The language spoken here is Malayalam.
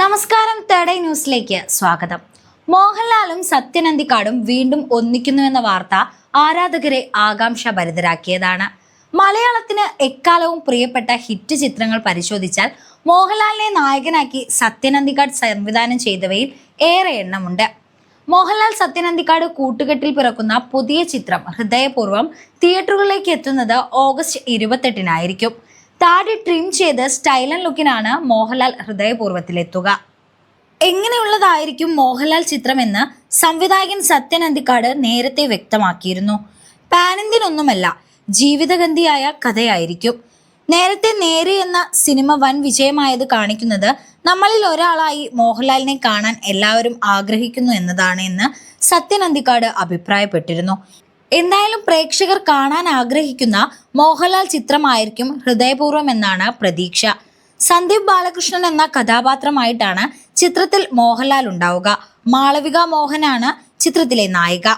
നമസ്കാരം തേടൈ ന്യൂസിലേക്ക് സ്വാഗതം. മോഹൻലാലും സത്യനന്ദിക്കാടും വീണ്ടും ഒന്നിക്കുന്നുവെന്ന വാർത്ത ആരാധകരെ ആകാംക്ഷ ഭരിതരാക്കിയതാണ് മലയാളത്തിന് എക്കാലവും പ്രിയപ്പെട്ട ഹിറ്റ് ചിത്രങ്ങൾ പരിശോധിച്ചാൽ മോഹൻലാലിനെ നായകനാക്കി സത്യനന്ദിക്കാട് സംവിധാനം ചെയ്തവയിൽ ഏറെ എണ്ണമുണ്ട്. മോഹൻലാൽ സത്യനന്ദിക്കാട് കൂട്ടുകെട്ടിൽ പിറക്കുന്ന പുതിയ ചിത്രം ഹൃദയപൂർവം തിയേറ്ററുകളിലേക്ക് എത്തുന്നത് ഓഗസ്റ്റ് ഇരുപത്തെട്ടിനായിരിക്കും. താടി ട്രിം ചെയ്ത് സ്റ്റൈലൻ ലുക്കിനാണ് മോഹൻലാൽ ഹൃദയപൂർവത്തിലെത്തുക. എങ്ങനെയുള്ളതായിരിക്കും മോഹൻലാൽ ചിത്രമെന്ന് സംവിധായകൻ സത്യൻ അന്തിക്കാട് നേരത്തെ വ്യക്തമാക്കിയിരുന്നു. പാനന്തിനൊന്നുമല്ല ജീവിതഗന്ധിയായ കഥയായിരിക്കും. നേരത്തെ നേരെ എന്ന സിനിമ വൻ വിജയമായത് കാണിക്കുന്നത് നമ്മളിൽ ഒരാളായി മോഹൻലാലിനെ കാണാൻ എല്ലാവരും ആഗ്രഹിക്കുന്നു എന്നതാണ് എന്ന് സത്യൻ അന്തിക്കാട് അഭിപ്രായപ്പെട്ടിരുന്നു. എന്തായാലും പ്രേക്ഷകർ കാണാൻ ആഗ്രഹിക്കുന്ന മോഹൻലാൽ ചിത്രമായിരിക്കും ഹൃദയപൂർവം എന്നാണ് പ്രതീക്ഷ. സന്ദീപ് ബാലകൃഷ്ണൻ എന്ന കഥാപാത്രമായിട്ടാണ് ചിത്രത്തിൽ മോഹൻലാൽ ഉണ്ടാവുക. മാളവിക മോഹനാണ് ചിത്രത്തിലെ നായിക.